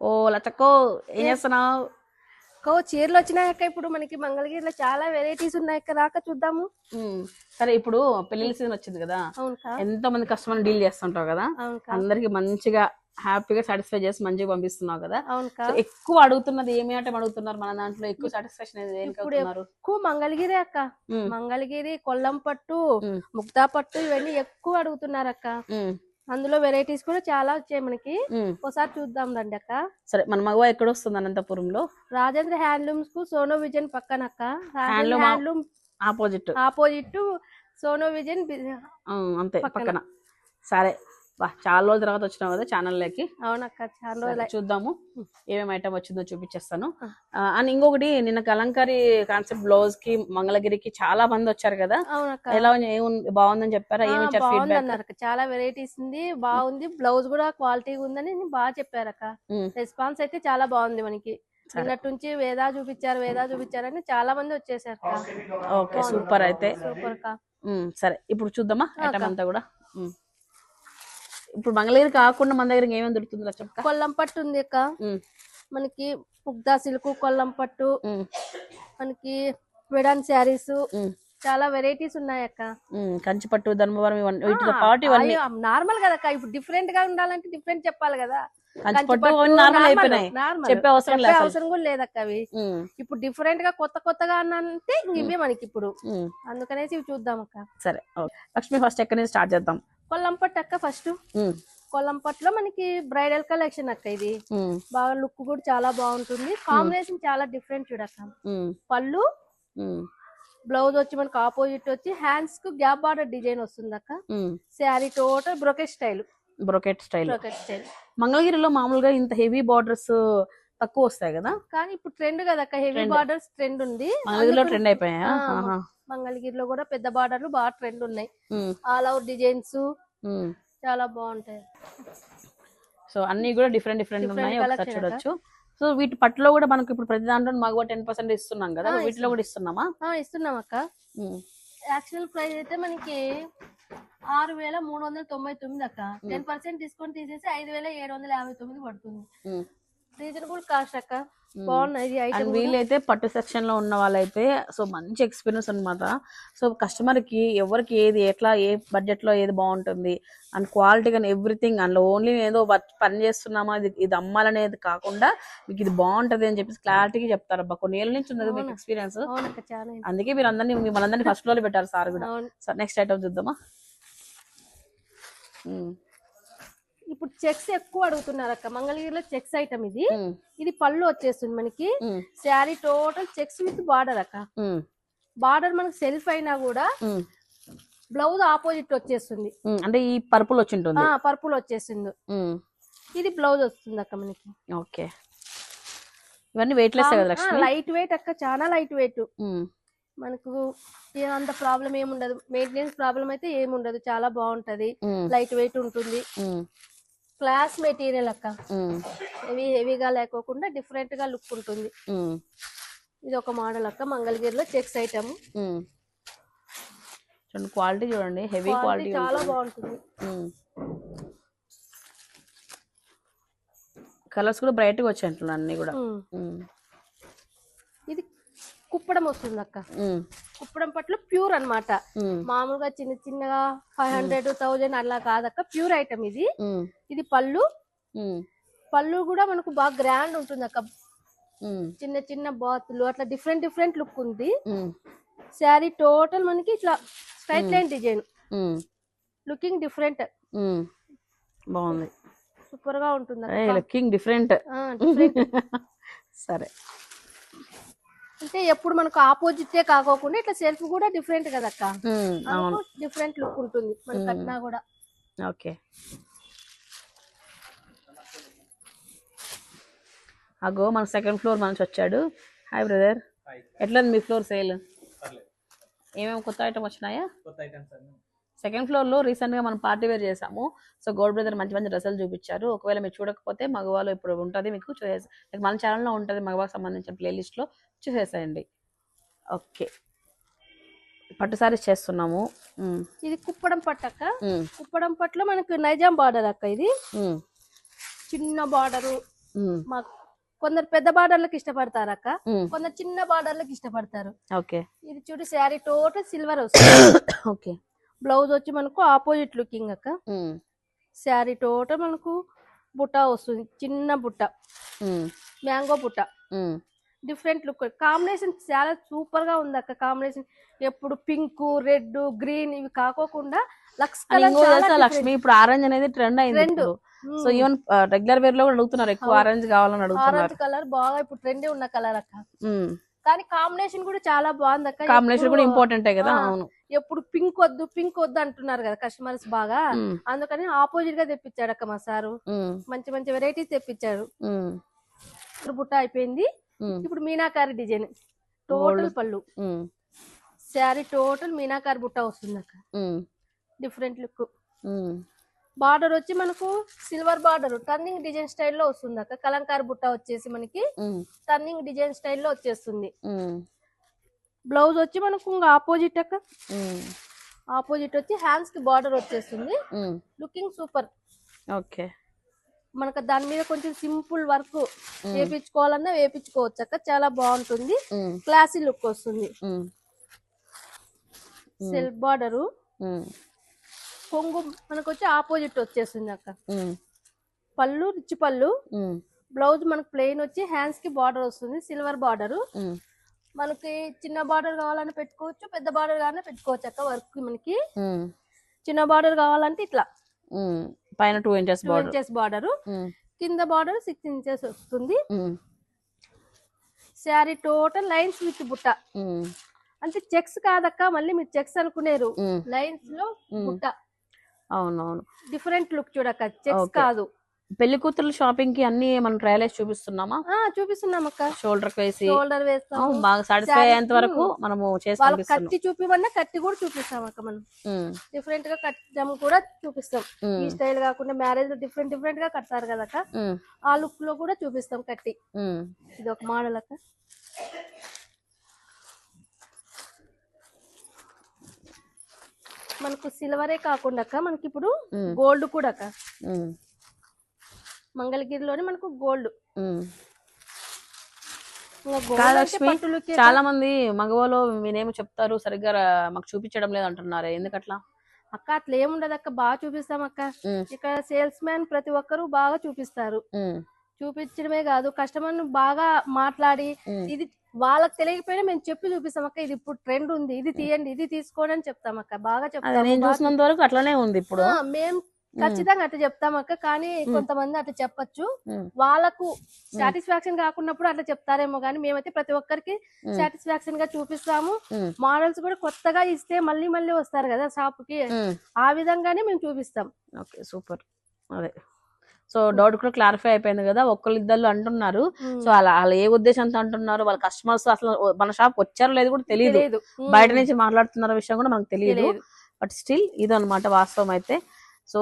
ఓ లచ్చక్కో ఏం చేస్తున్నావు? కో చీరలు వచ్చినాయక్క ఇప్పుడు మనకి మంగళగిరిలో చాలా వెరైటీస్ ఉన్నాయక్క రాక చూద్దాము. ఉమ్, సరే ఇప్పుడు పెళ్ళి సీజన్ వచ్చింది కదా. ఎంతో మంది కస్టమర్ డీల్ చేస్తుంటావు కదా. అందరికి మంచిగా హ్యాపీగా సాటిస్ఫై చేసి మంచిగా పంపిస్తున్నావు కదా. ఎక్కువ అడుగుతున్నది ఏమి అంటే అడుగుతున్నారు మన దాంట్లో? ఎక్కువ సాటిస్ఫాక్షన్ ఎక్కువ మంగళగిరి అక్క. మంగళగిరి కొల్లం పట్టు ముక్తా పట్టు ఇవన్నీ ఎక్కువ అడుగుతున్నారు అక్క. అందులో వెరైటీస్ కూడా చాలా వచ్చాయి మనకి. ఒకసారి చూద్దాం రండి అక్క. సరే మన మగవా ఎక్కడ వస్తుంది అనంతపురంలో? రాజేంద్ర హ్యాండ్లూమ్స్కు సోనో విజన్ పక్కన అక్క. ఆ- handloom opposite. Opposite Sono Vision అంతే. పక్కన. సరే వా చాలా రోజుల తర్వాత వచ్చినావు కదా ఛానల్లోకి. అవునక్క చాలా రోజులు. చూద్దాము. ఏమేమి ఐటమ్ వచ్చిందో చూపించేస్తాను. అండ్ ఇంకొకటి నిన్న కలంకారీ కాన్సెప్ట్ బ్లౌజ్కి మంగళగిరికి చాలా మంది వచ్చారు కదా. అవునక్క. ఎలా బాగుందని చెప్పారా? ఏమి అన్నారు. చాలా వెరైటీస్ ఉంది బాగుంది. బ్లౌజ్ కూడా క్వాలిటీగా ఉందని బాగా చెప్పారక్క. రెస్పాన్స్ అయితే చాలా బాగుంది మనకి. నిన్నటి నుంచి వేదా చూపించారు వేదా చూపించారని చాలా మంది వచ్చేసారు ఓకే సూపర్ అయితే. సూపర్ సరే ఇప్పుడు చూద్దామా ఐటమ్. అంతా కూడా. ఇప్పుడు మంగళగిరి కాకుండా మన దగ్గర ఏమేమి దొరుకుతుందో కొల్లం పట్టు ఉంది అక్క. మనకి ముగ్దా సిల్క్ కొల్లం పట్టు. మనకి విడాన్ శారీస్. చాలా వెరైటీస్ ఉన్నాయి అక్క. కంచిపట్టు ధర్మవరం ఇవన్నీ నార్మల్ కదా అక్క. ఇప్పుడు డిఫరెంట్గా ఉండాలంటే డిఫరెంట్ చెప్పాలి కదా. అవసరం కూడా లేదక్క అవి. ఇప్పుడు డిఫరెంట్గా కొత్త కొత్తగా అంటే ఇవే మనకి ఇప్పుడు. అందుకనేసి ఇవి చూద్దాం అక్క. సరే ఓకే. లక్ష్మి ఫస్ట్ ఎక్కడి నుంచి స్టార్ట్ చేద్దాం? కొల్లంపట్టు అక్క ఫస్ట్ ఉమ్, కొల్లంపట్టులో మనకి బ్రైడల్ కలెక్షన్ అక్క ఇది. బాగా లుక్ కూడా చాలా బాగుంటుంది. కాంబినేషన్ చాలా డిఫరెంట్ చూడక్క. పళ్ళు బ్లౌజ్ వచ్చి మనకి ఆపోజిట్ వచ్చి హ్యాండ్స్కు గ్యాప్ బార్డర్ డిజైన్ వస్తుంది అక్క. Sari total brocade style brocade style brocade style మంగళగిరిలో మామూలుగా ఇంత హెవీ బార్డర్స్ తక్కువ వస్తాయి కదా? కానీ ఇప్పుడు ట్రెండ్ కదా అక్క. హెవీ. బార్డర్స్ ట్రెండ్ ఉంది. మంగళగిరిలో ట్రెండ్ అయిపోయా మంగళగిరిలో కూడా పెద్ద బార్డర్లు బాగా ట్రెండ్ ఉన్నాయి. ఆల్ అవుట్ డిజైన్స్ చాలా బాగుంటాయి. సో అన్ని కూడా డిఫరెంట్ డిఫరెంట్ ఉన్నాయి. ఒకసారి చూడొచ్చు. సో వీటి పట్టులో కూడా మనకి ఇప్పుడు ప్రతి దాంట్లో మగవ టెన్ పర్సెంట్ ఇస్తున్నాం కదా. వీటిలో కూడా ఇస్తున్నామా? ఇస్తున్నాం అక్క. యాక్చువల్ ప్రైస్ అయితే మనకి ఆరు వేల మూడు వందల తొంభై తొమ్మిది అక్క. టెన్ పర్సెంట్ డిస్కౌంట్ తీసేసి ఐదు వేల ఏడు వందల యాభై తొమ్మిది పడుతుంది. రీజనబుల్ కాస్ట్ అక్క. బాగున్నాయి అండ్ వీళ్ళైతే పట్టు సెక్షన్లో ఉన్న వాళ్ళైతే సో మంచి ఎక్స్పీరియన్స్ అన్నమాట. సో కస్టమర్కి ఎవరికి ఏది ఎట్లా ఏ బడ్జెట్లో ఏది బాగుంటుంది అండ్ క్వాలిటీ కానీ ఎవ్రీథింగ్ అందులో ఓన్లీ ఏదో వర్క్ పని చేస్తున్నామా ఇది ఇది అమ్మాలనేది కాకుండా మీకు ఇది బాగుంటది అని చెప్పేసి క్లారిటీగా చెప్తారు. అబ్బా కొన్ని ఏళ్ళ నుంచి ఉన్నది మీకు ఎక్స్పీరియన్స్ అందుకే మీరు అందరినీ మిమ్మల్ని అందరినీ ఫస్ట్ ఫ్లోర్ పెట్టారు సార్ కూడా. నెక్స్ట్ ఐటమ్ చూద్దామా? ఇప్పుడు చెక్స్ ఎక్కువ అడుగుతున్నారు అక్క మంగళగిరిలో చెక్స్ ఐటమ్ ఇది. ఇది పళ్ళు వచ్చేస్తుంది మనకి. Sari total checks with border అక్క. బార్డర్ మనకు సెల్ఫ్ అయినా కూడా బ్లౌజ్ ఆపోజిట్ వచ్చేస్తుంది. అంటే ఈ పర్పుల్ వచ్చి ఉంటుంది. ఆ పర్పుల్ వచ్చేస్తుంది ఉమ్, ఇది బ్లౌజ్ వస్తుంది అక్క మనకి. ఓకే. ఇవన్నీ కదా లక్ష్మి? లైట్ వెయిట్ అక్క. చాలా లైట్ వెయిట్ మనకు అంత ప్రాబ్లం ఏముండదు. మెయింటెనెన్స్ ప్రాబ్లం అయితే ఏముండదు. చాలా బాగుంటది. లైట్ వెయిట్ ఉంటుంది. క్లాస్ మెటీరియల్ అక్క. హెవీ హెవీగా లేకోకుండా డిఫరెంట్గా లుక్ ఉంటుంది. ఇది ఒక మోడల్ అక్క మంగళగిరిలో చెక్స్ ఐటమ్. చూడండి క్వాలిటీ చూడండి హెవీ క్వాలిటీ చాలా బాగుంటుంది. కలర్స్ కూడా బ్రైట్గా వచ్చాయి అంటున్నాను అన్ని కూడా కుప్పడం వస్తుంది అక్క కుప్పడం పట్ల ప్యూర్ అన్నమాట. ఉమ్, మామూలుగా చిన్న చిన్నగా ఫైవ్ హండ్రెడ్ థౌజండ్ అలా కాదక్క. ప్యూర్ ఐటమ్ ఇది. ఇది పళ్ళు. పళ్ళు కూడా మనకు బాగా గ్రాండ్ ఉంటుంది అక్క చిన్న చిన్న బాతులు అట్లా డిఫరెంట్ డిఫరెంట్ లుక్ ఉంది. శారీ టోటల్ మనకి ఇట్లా straight line design. Looking different. బాగుంది. సూపర్గా ఉంటుంది. Looking different. సరే. అంటే ఎప్పుడు మనకు ఆపోజిట్ కాకోకుండా ఇట్లా సెల్ఫ్ కూడా డిఫరెంట్ కదా అక్క డిఫరెంట్ లుక్ ఉంటుంది మన కట్నా కూడా. ఓకే. అగో మన సెకండ్ ఫ్లోర్ మనిషి వచ్చాడు. హాయ్ బ్రదర్ ఎట్లా ఉంది మీ ఫ్లోర్ సేల్ ఏమేమి కొత్త ఐటమ్ వచ్చినాయా? కొత్త ఐటమ్స్ అన్ని సెకండ్ ఫ్లోర్లో రీసెంట్గా మనం పార్టీ వేర్ చేసాము. సో గోల్డ్ బ్రదర్ మంచి మంచి డ్రెస్సులు చూపించారు. ఒకవేళ మీరు చూడకపోతే మగవాళ్ళు ఇప్పుడు ఉంటుంది మీకు చూసేసి మన ఛానల్లో ఉంటుంది మగవాళ్ళకి సంబంధించిన ప్లేలిస్ట్లో చూసేసేయండి. ఓకే పట్టు సారీస్ చేస్తున్నాము. ఉమ్, ఇది కుప్పడం పట్టు అక్క. ఉమ్, కుప్పడం పట్టులో మనకు నైజాం బార్డర్ అక్క ఇది. ఉమ్, చిన్న బార్డరు ఉమ్, మా కొందరు పెద్ద బార్డర్లకు ఇష్టపడతారు అక్క. కొందరు చిన్న బార్డర్లకు ఇష్టపడతారు. ఓకే ఇది చూడు శారీ టోటల్ సిల్వర్ వస్తుంది. ఓకే బ్లౌజ్ వచ్చి మనకు ఆపోజిట్ లుకింగ్ అక్క. శారీ టోటల్ మనకు బుట్ట వస్తుంది. చిన్న బుట్ట మ్యాంగో బుట్ట డిఫరెంట్ లుక్. కాంబినేషన్ చాలా సూపర్గా ఉంది అక్క. కాంబినేషన్ ఎప్పుడు పింక్ రెడ్ గ్రీన్ ఇవి కాకోకుండా లక్స్ లక్ష్మి? ఇప్పుడు ఆరెంజ్ అనేది ట్రెండ్ అయింది. ఇప్పుడు. సో ఈవెన్ రెగ్యులర్ వేర్లో కూడా అడుగుతున్నారు. ఎక్కువ. ఆరెంజ్ కావాలని అడుగుతున్నారు. ఆరెంజ్ కలర్ బాగా ఇప్పుడు ట్రెండ్ ఉన్న కలర్ అక్క. కానీ కాంబినేషన్ కూడా చాలా బాగుంది అక్క. కాంబినేషన్ కూడా ఇంపార్టెంటే కదా. అవును. ఎప్పుడు పింక్ వద్దు పింక్ వద్దు అంటున్నారు కదా కస్టమర్స్ బాగా. అందుకని ఆపోజిట్గా తెప్పించాడు అక్క మా సారు. మంచి మంచి వెరైటీస్ తెప్పించాడు ఇప్పుడు బుట్ట అయిపోయింది. ఇప్పుడు మీనాకారి డిజైన్. టోటల్. పళ్ళు. శారీ టోటల్ మీనాకారి బుట్ట వస్తుంది అక్క. డిఫరెంట్ లుక్ బార్డర్ వచ్చి మనకు సిల్వర్ బార్డర్ టర్నింగ్ డిజైన్ స్టైల్లో వస్తుంది అక్క. కలంకారి బుట్ట వచ్చేసి మనకి టర్నింగ్ డిజైన్ స్టైల్లో వచ్చేస్తుంది. బ్లౌజ్ వచ్చి మనకు ఇంకా ఆపోజిట్ అక్క. ఆపోజిట్ వచ్చి హ్యాండ్స్కి బార్డర్ వచ్చేస్తుంది. Looking super. ఓకే. మనకు దాని మీద కొంచెం సింపుల్ వర్క్ వేపించుకోవాలన్నా వేపించుకోవచ్చు అక్క. చాలా బాగుంటుంది. క్లాసీ లుక్ వస్తుంది. Self border. కొంగు మనకు వచ్చి ఆపోజిట్ వచ్చేస్తుంది అక్క. పళ్ళు రిచ్ పళ్ళు. బ్లౌజ్ మనకు ప్లెయిన్ వచ్చి హ్యాండ్స్కి బార్డర్ వస్తుంది. Silver border. మనకి చిన్న బార్డర్ కావాలని పెట్టుకోవచ్చు పెద్ద బార్డర్ కావాలని పెట్టుకోవచ్చు అక్క వర్క్ మనకి. చిన్న బార్డర్ కావాలంటే ఇట్లా. పైన టూ ఇంచెస్ ఇంచెస్ బార్డర్ కింద బార్డర్ సిక్స్ ఇంచెస్ వస్తుంది. శారీ టోటల్ లైన్స్ విత్ బుట్ట. అంటే చెక్స్ కాదక్క మళ్ళీ మీరు చెక్స్ అనుకునేరు. లైన్స్లో బుట్ట. అవునవును. డిఫరెంట్ లుక్ చూడక్క చెక్స్. కాదు. పెళ్ళి కూతురు షాపింగ్కి అన్ని మనం ట్రయల్ వేసి చూపిస్తున్నామా? చూపిస్తున్నాం అక్క. షోల్డర్ వేసి. షోల్డర్ వేస్తాం బాగా సాటిస్ఫై అయ్యేంత వరకు. మనము చేసి వాళ్ళకి పంపిస్తున్నాం కట్టి చూపిమన్నా కట్టి కూడా చూపిస్తాం అక్క మనం. డిఫరెంట్గా కట్టడం కూడా చూపిస్తాం. ఈ స్టైల్ కాకుండా మ్యారేజ్లో డిఫరెంట్ డిఫరెంట్గా కడతారు కదక్క ఉమ్, ఆ లుక్లో కూడా చూపిస్తాం కట్టి ఇది ఒక మోడల్ అక్క. మనకు సిల్వరే కాకుండా అక్క మనకి ఇప్పుడు గోల్డ్ కూడా అక్క. మంగళగిరిలోనే మనకు గోల్డ్. లక్ష్మి, చాలా మంది మగవాళ్ళు మీరేమో చెప్తారు సరిగ్గా మాకు చూపించడం లేదు అంటున్నారు ఎందుకట్లా? అక్క అట్లా ఏముండదు అక్క బాగా చూపిస్తాం అక్క. ఇక్కడ సేల్స్ మ్యాన్ ప్రతి ఒక్కరు బాగా చూపిస్తారు. చూపించడమే కాదు కస్టమర్ను బాగా మాట్లాడి ఇది వాళ్ళకి తెలియకపోయినా మేము చెప్పి చూపిస్తాం అక్క ఇది ఇప్పుడు ట్రెండ్ ఉంది ఇది తీయండి ఇది తీసుకోండి అని చెప్తాం అక్క బాగా చెప్తాం చూసినంత వరకు అట్లనే ఉంది ఇప్పుడు. ఆ, మేం ఖచ్చితంగా అట్లా చెప్తాం అక్క కానీ కొంతమంది అట్లా చెప్పొచ్చు. వాళ్ళకు సాటిస్ఫాక్షన్ కాకున్నప్పుడు అట్లా చెప్తారేమో కానీ మేమైతే ప్రతి ఒక్కరికి సాటిస్ఫాక్షన్గా చూపిస్తాము. మోడల్స్ కూడా కొత్తగా ఇస్తే మళ్ళీ మళ్ళీ వస్తారు కదా షాప్కి. ఆ విధంగానే మేము చూపిస్తాం. Okay super. అదే. సో డౌట్ కూడా క్లారిఫై అయిపోయింది కదా ఒక్కళ్ళు ఇద్దరు అంటున్నారు సో అలా అలా ఏ ఉద్దేశంతో అంటున్నారు? వాళ్ళ కస్టమర్స్ అసలు మన షాప్ వచ్చారో లేదు కూడా తెలియదు బయట నుంచి మాట్లాడుతున్న విషయం కూడా మనకు తెలియదు తెలియదు బట్ స్టిల్ ఇది అనమాట వాస్తవం అయితే. సో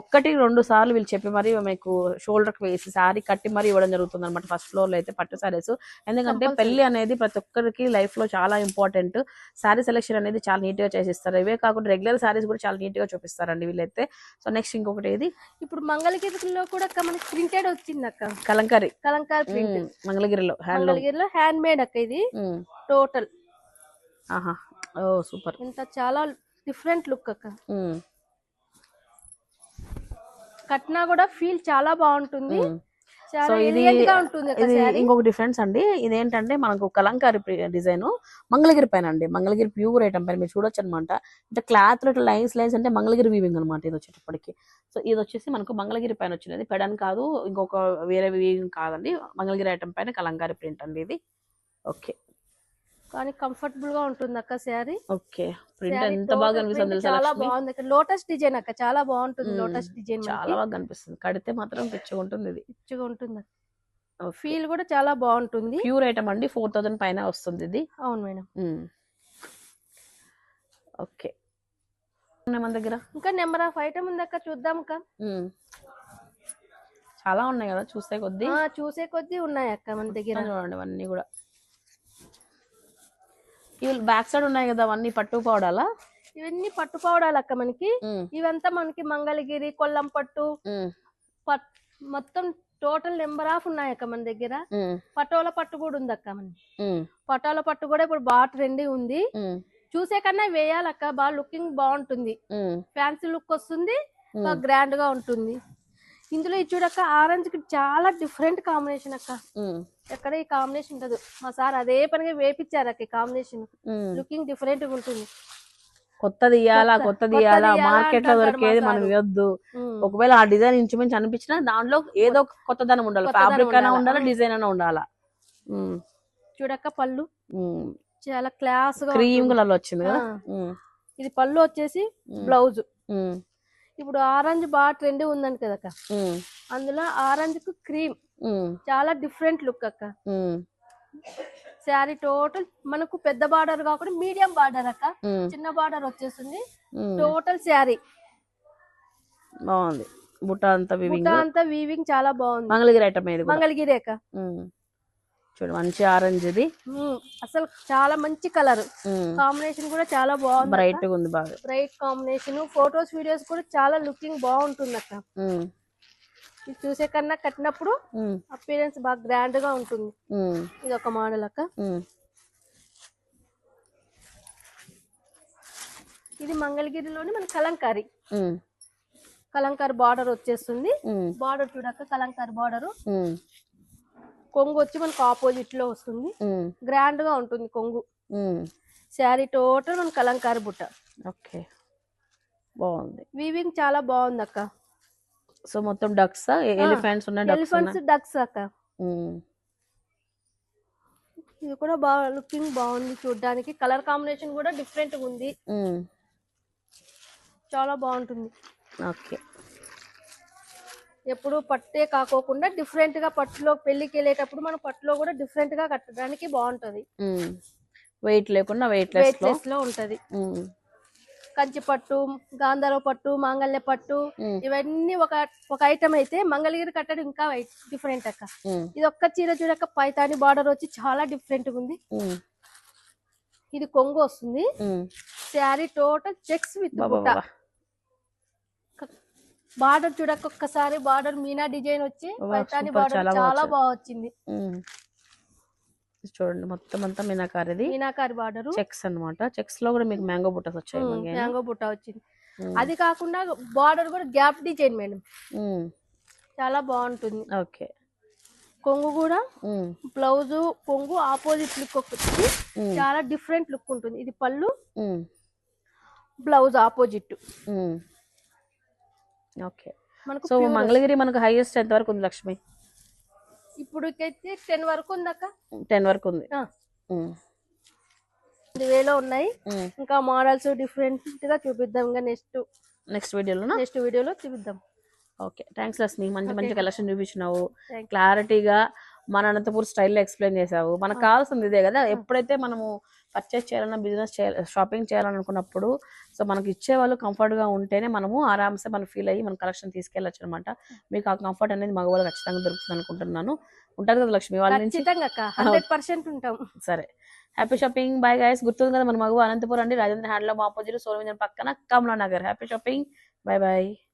ఒక్కటి రెండు సార్లు వీళ్ళు చెప్పి మరి మీకు షోల్డర్కి వేసి సారీ కట్టి మరి ఇవ్వడం జరుగుతుంది అనమాట ఫస్ట్ ఫ్లోర్లో అయితే పట్టు సారీస్ ఎందుకంటే. పెళ్ళి అనేది ప్రతి ఒక్కరికి లైఫ్లో చాలా ఇంపార్టెంట్ సారీ సెలెక్షన్ అనేది చాలా నీట్గా చేసిస్తారు. ఇవే కాకుండా రెగ్యులర్ సారీస్ కూడా చాలా నీట్గా చూపిస్తారండి వీళ్ళైతే. సో నెక్స్ట్ ఇంకొకటి ఏది? ఇప్పుడు మంగళగిరిలో కూడా మనకి ప్రింటెడ్ వచ్చింది అక్క. కలంకారీ. కలంకారీ ప్రింట్ మంగళగిరిలో మంగళగిరిలో హ్యాండ్ మేడ్ అక్క ఇది. టోటల్ ఆహా. Oh super. ఇంత చాలా డిఫరెంట్ లుక్ అక్క. కట్నా కూడా ఫీల్ చాలా బాగుంటుంది. సో ఇది ఇంకొక డిఫరెన్స్ అండి. ఇదేంటంటే మనకు కలంకారీ డిజైన్ మంగళగిరి పైన అండి. మంగళగిరి ప్యూర్ ఐటమ్ పైన మీరు చూడొచ్చు అనమాట అంటే క్లాత్లో లైన్స్ లైన్స్ అంటే మంగళగిరి వీవింగ్ అనమాట ఇది వచ్చేటప్పటికి. సో ఇది వచ్చేసి మనకు మంగళగిరి పైన వచ్చినది. పెడన్ కాదు ఇంకొక వేరే వీవింగ్ కాదండి. మంగళగిరి ఐటమ్ పైన కలంకారీ ప్రింట్ అండి ఇది. ఓకే కానీ కంఫర్టబుల్గా ఉంటుంది అక్క శారీ. ఓకే. ప్రింట్ ఎంత బాగా కనిపిస్తుంది తెలుసా చాలా? బాగుంది అక్క. లోటస్ డిజైన్ అక్క. చాలా బాగుంటుంది. లోటస్ డిజైన్ చాలా బాగా కనిపిస్తుంది. కడితే మాత్రం పిచ్చిగా ఉంటుంది ఇది మంచిగా ఉంటుంది ఫీల్ కూడా చాలా బాగుంటుంది. ప్యూర్ ఐటమ్ అండి. ఫోర్ థౌసండ్ పైన వస్తుంది ఇది అవును మేడం. ఓకే. మన దగ్గర? ఇంకా నెంబర్ ఆఫ్ ఐటమ్ ఉంది అక్క. చూద్దాం అక్క. చాలా ఉన్నాయి కదా చూస్తే కొద్దీ? చూసే కొద్దీ ఉన్నాయి అక్క మన దగ్గర. చూడండి అవన్నీ కూడా. ఇవి బ్యాక్ సైడ్ ఉన్నాయి కదా అవన్నీ పట్టు పౌడాలా ఇవన్నీ పట్టు పౌడాలు అక్క మనకి. ఇవంతా మనకి మంగళగిరి కొల్లం పట్టు పట్- మొత్తం టోటల్ నెంబర్ ఆఫ్ ఉన్నాయి అక్క మన దగ్గర. పటోల పట్టు కూడా ఉంది అక్క మన పటోల పట్టు కూడా ఇప్పుడు బాగా ట్రెండింగ్ ఉంది. చూసే కన్నా వేయాలక్క బాగా లుకింగ్ బాగుంటుంది. ఫ్యాన్సీ లుక్ వస్తుంది గ్రాండ్గా ఉంటుంది. ఇందులో ఇది చూడక్క ఆరెంజ్కి చాలా డిఫరెంట్ కాంబినేషన్ అక్క. ఎక్కడ ఈ కాంబినేషన్ ఉండదు. మా సార్ అదే పనిగా వేపించారు అక్క ఈ కాంబినేషన్. లుకింగ్ డిఫరెంట్గా ఉంటుంది. కొత్తది ఇయ్యాలా కొత్త- కొత్తది ఇయ్యాలా? మార్కెట్లో దొరికేది మనం. ఇవ్వద్దు. ఒకవేళ ఆ డిజైన్ ఇంచుమించు అనిపించినా దాంట్లో ఏదో కొత్తదనం ఉండాలి. ఫ్యాబ్రిక్ అయినా ఉండాలా. డిజైన్ అయినా ఉండాలా? చూడక్క పళ్ళు. చాలా క్లాస్ క్రీమ్. కలర్ వచ్చింది కదా? ఇది పళ్ళు వచ్చేసి బ్లౌజ్ ఇప్పుడు ఆరెంజ్ బాగా ట్రెండ్ ఉందంట కదక్క. అందులో ఆరెంజ్కు క్రీమ్ చాలా డిఫరెంట్ లుక్ అక్క. శారీ టోటల్ మనకు పెద్ద బార్డర్ కాకుండా మీడియం బార్డర్ అక్క. చిన్న బార్డర్ వచ్చేస్తుంది. ఉమ్. టోటల్ శారీ. బాగుంది. బుట్ట అంతా వివింగ్ అంతా వీవింగ్ చాలా బాగుంది. మంగళగిరి ఐటమ్ మంగళగిరి అక్క. చూడు మంచి ఆరెంజ్ ఇది అసలు చాలా మంచి కలర్. కాంబినేషన్ కూడా చాలా బాగుంది బ్రైట్గా ఉంది బాగా. Bright combination. ఫొటోస్ వీడియోస్ కూడా చాలా లుకింగ్ బాగుంటుంది అక్క. ఇది చూసే కన్నా కట్టినప్పుడు అపీరెన్స్ బాగా గ్రాండ్గా ఉంటుంది ఇది ఒక మోడల్ అక్క. ఇది మంగళగిరిలోని మన కలంకారి. కలంకారి బార్డర్ వచ్చేస్తుంది. బార్డర్ చూడక్క కలంకారి బార్డర్. కొంగు వచ్చి మనకు ఆపోజిట్లో వస్తుంది. గ్రాండ్గా ఉంటుంది కొంగు. శారీ టోటల్ మన కలంకారి బుట్ట. ఓకే. బాగుంది. వీవింగ్ చాలా బాగుంది అక్క సో మొత్తం డక్స్ ఎలిఫెంట్స్ ఉన్నాయి ఎలిఫెంట్స్ డక్స్ అక్క. ఇది కూడా బాగా లుకింగ్ బాగుంది చూడడానికి. కలర్ కాంబినేషన్ కూడా డిఫరెంట్ ఉంది. చాలా బాగుంటుంది. ఓకే. ఎప్పుడు పట్టే కాకోకుండా డిఫరెంట్గా పట్టులో పెళ్ళికి వెళ్ళేటప్పుడు మన పట్టులో కూడా డిఫరెంట్గా కట్టడానికి బాగుంటది. వెయిట్ లేకుండా వెయిట్ లెస్లో. ఉంటది. కంచి పట్టు గాంధారవ పట్టు మాంగళ్య పట్టు ఇవన్నీ ఒక ఒక ఐటమ్ అయితే మంగళగిరి కట్టడం ఇంకా డిఫరెంట్ అక్క. ఇది ఒక్క చీర చూడక పైతాని బార్డర్ వచ్చి చాలా డిఫరెంట్ ఉంది. ఇది కొంగు వస్తుంది. Sari total checks with. Border చూడక ఒక్కసారి బార్డర్ మీనా డిజైన్ వచ్చి పైతాని బార్డర్ చాలా బాగా వచ్చింది. చూడండి మొత్తం అంతా మీనాకారిది. మీనాకారి బార్డర్. చెక్స్ అన్నమాట. చెక్స్లో కూడా మీకు మ్యాంగో బుట్టస్ వచ్చాయి? మ్యాంగో బుట్ట వచ్చింది. అది కాకుండా బార్డర్ కూడా గ్యాప్ డిజైన్ మేడం. చాలా బాగుంటుంది. ఓకే. కొంగు కూడా బ్లౌజ్ కొంగు ఆపోజిట్ లుక్ ఉమ్, చాలా డిఫరెంట్ లుక్ ఉంటుంది. ఇది పళ్ళు బ్లౌజ్ ఆపోజిట్. ఓకే. మనకు సో pure మంగళగిరి మనకు హైయెస్ట్ ఎంత వరకు ఉంది లక్ష్మి? ఇప్పుడుకైతే టెన్ వరకు ఉందక్క. టెన్ వరకు ఉంది. ఆ, ఉమ్, ఇది వేలో ఉన్నాయి. ఉమ్. ఇంకా మోడల్స్ డిఫరెంట్గా చూపిద్దాం ఇంకా నెక్స్ట్ నెక్స్ట్ వీడియోలోనా నెక్స్ట్ వీడియోలో చూపిద్దాం. ఓకే. థ్యాంక్స్ లక్ష్మి. మంచి మంచి కలెక్షన్ చూపించినావు. క్లారిటీగా మన అనంతపూర్ స్టైల్లో ఎక్స్ప్లెయిన్ చేసావు. మనకు కావాల్సింది ఇదే కదా. ఎప్పుడైతే మనము పర్చేస్ చేయాలన్నా బిజినెస్ చేయాలి షాపింగ్ చేయాలనుకున్నప్పుడు సో మనకి ఇచ్చే వాళ్ళు కంఫర్ట్గా ఉంటేనే మనము ఆరామ్సే మనం ఫీల్ అయ్యి మన కలెక్షన్ తీసుకెళ్ళచ్చు అనమాట మీకు ఆ కంఫర్ట్ అనేది మగవాళ్ళు ఖచ్చితంగా దొరుకుతుంది అనుకుంటున్నాను. ఉంటుంది కదా లక్ష్మి వాళ్ళ నుంచి ఉంటాం. సరే. Happy shopping. బాయ్ గైస్ గుర్తుంది కదా మన మగవ అనంతపురం అండి. రాజేంద్ర హ్యాండ్లూమ్ ఆపోజిట్ సోలమింజన్ పక్కన Kamala Nagar happy shopping. Bye bye